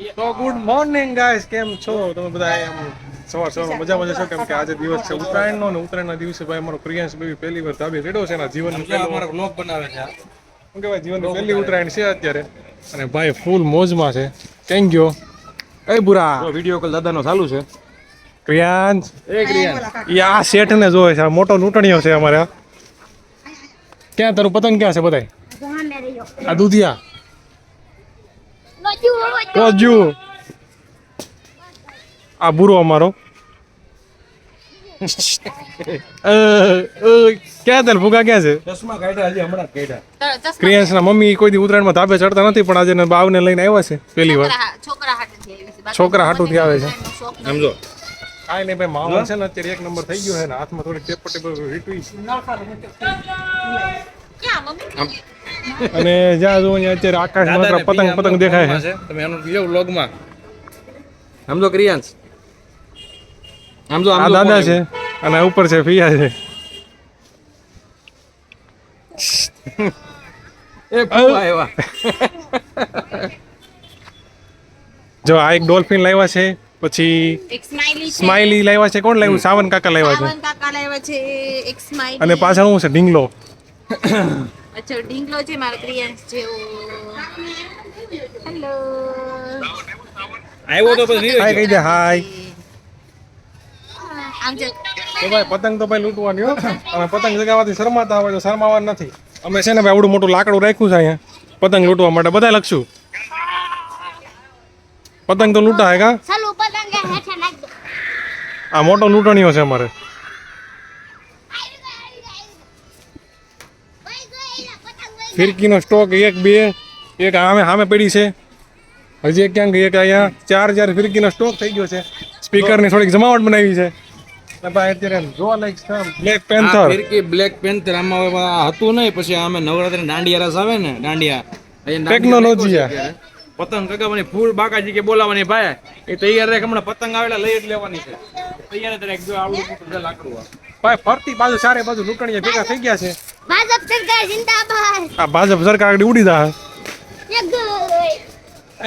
તો good morning guys કેમ છો? તમે બધા એમ સવાર સવારમાં મજા મજા છો કેમ કે આજે દિવસ છે ઉત્તરાયણનો ને ઉત્તરાયણના દિવસે ભાઈ અમારો પ્રિયાંશ બેબી પહેલી વાર ધાબે રેડો છે એના જીવનનો પહેલો અમારો બ્લોગ બનાવે છે. શું કહેવાય? જીવનની પહેલી ઉત્તરાયણ છે અત્યારે. અને ભાઈ ફૂલ મોજમાં છે. કેમ ગયો એ બુરા. વીડિયો કોલ દાદાનો ચાલુ છે. ક્રિયાંશ એ ક્રિયાન એ આ શેઠને જોવે છે. આ મોટો નૂટણીઓ છે અમારે. ક્યાં? તારું પતંગ ક્યાં છે બધાય? આ દૂધિયા. રોજુ આ બુરો અમારો. ક્યાં તાર ભૂગા ક્યાં છે? ચશ્મા કાઢ્યા હજી હમણાં જ કાઢ્યા. ક્રિયાંશના મમ્મી કોઈ દી ઉત્તરાયણમાં ધાબે ચડતા નથી પણ આજે બાવને લઈને આવ્યા છે પહેલી વાર. છોકરા હાટુથી આવી છે. આવે. સમજો. કાંઈ નહીં ભાઈ મામા છે ને અત્યારે એક નંબર થઈ ગયો છે ને હાથમાં થોડી ટેપ? અને જ્યાં જુઓ ત્યાં અત્યારે આકાશ માત્ર પતંગ પતંગ દેખાય છે. તમે એનું લ્યો વ્લોગમાં. સમજો ક્રિયાંશ સમજો આ દાદા છે અને ઉપર છે ફિયા છે. એ ફૂવા એવા. જો આ એક ડોલ્ફિન લાવ્યા છે પછી સ્માઇલી સ્માઈલી લાવ્યા છે કોણ લાવ્યું? સાવન કાકા લાવ્યા છે. સાવન કાકા લાવ્યા છે એક સ્માઈલી અને પાછળ શું છે ઢીંગલો. અચ્છા ઢીંગલો છે મારો પ્રિયાંશ જેવો. હેલો આવ્યો તો પછી હાય કહી દે હાય આમ જો. ભાઈ પતંગ તો ભાઈ લૂંટવાની હો. અને પતંગ જગાવવાથી શરમાતા હોય તો શરમાવા નથી. અમે છે ને ભાઈ આવડું મોટું લાકડું રાખ્યું છે અહીંયા. પતંગ લૂંટવા માટે. બધા લખશું. પતંગ તો લૂંટા હે કા આ મોટો લૂંટણીઓ છે અમારે. ફિરકીનો સ્ટોક એક બે એક આમે સામે પડી છે. હજી એક ક્યાંક એક અહીંયા ચાર ચાર ફિરકીનો સ્ટોક થઈ ગયો છે. સ્પીકરની થોડીક જમાવટ બનાવી છે. ભાઈ અત્યારે જોવા લાયક છે બ્લેક પેન્થર ફિરકી બ્લેક પેન્થર આમાં હતું નહીં પછી આમે નવરાત્રી દાંડિયા રસ આવે ને દાંડિયા. ટેકનોલોજી. પતંગ ચગાવવાની ફૂલ બાકાજી કે બોલાવવાની ભાઈ. એ તૈયાર રહે હમણાં પતંગ આવેલા લઈ જ લેવાની છે. તૈયાર જ રાખ આવડું લાકડું ભાઈ ફરતી બાજુ ચારે બાજુ લૂંટણીયા ભેગા થઈ ગયા છે. ભાજપ સરકાર જિંદાબાદ. આ ભાજપ સરકાર આગળ ઉડી જા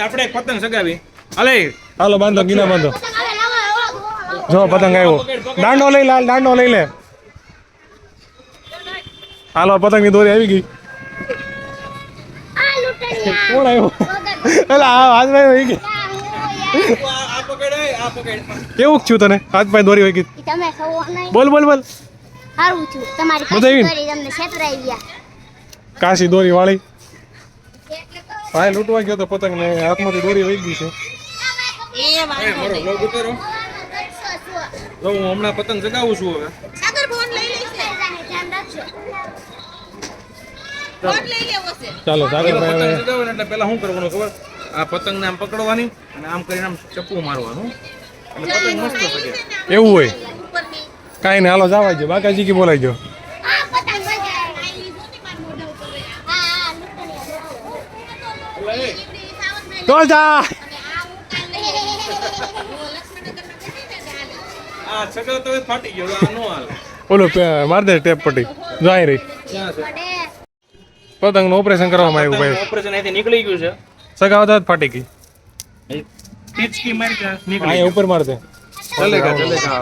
આપણે એક પતંગ સગાવી. હાલે. હાલો બાંધો ગીના બાંધો. પતંગ જો પતંગ આવ્યો. દાંડો લઈ લાલ દાંડો લઈ લે. હાલો પતંગની દોરી આવી ગઈ. કોણ આવ્યો? એટલે આ હાથભાઈ હોય ગઈ કેવું છું તને? હાથભાઈ દોરી હોય ગઈ બોલ બોલ બોલ. સારું થયું. તમારી બધા દોરી તમને છેતરાઈ ગયા. કાશી દોરી વાળી. ભાઈ લૂંટવા ગયો તો પતંગ ને હાથમાંથી દોરી વહી ગઈ છે. ઉતારો. હું હમણાં પતંગ ચગાવું છું હવે. સાગર ફોન લઈ લેશે ધ્યાન રાખજો. ફોન લઈ લેવો છે. ચાલો હવે એટલે પહેલા શું કરવાનું ખબર? આ પતંગને આમ પકડવાની અને આમ કરીને આમ ચપ્પુ મારવાનું. એટલે પતંગ મસ્ત એવું હોય. કાંઈ નહીં હાલો જવા દો બાકાજી કે બોલાઈ તો જા. તો નો ઓલો માર દે ટેપ પટી જાય રહી પતંગનું ઓપરેશન કરવામાં આવ્યું ભાઈ. ઓપરેશન અહીંથી નીકળી ગયું છે. સગાવતા જ ફાટી ગઈ. ટીચકી મારી નીકળી અહીંયા ઉપર માર દે. ચલેગા ચલેગા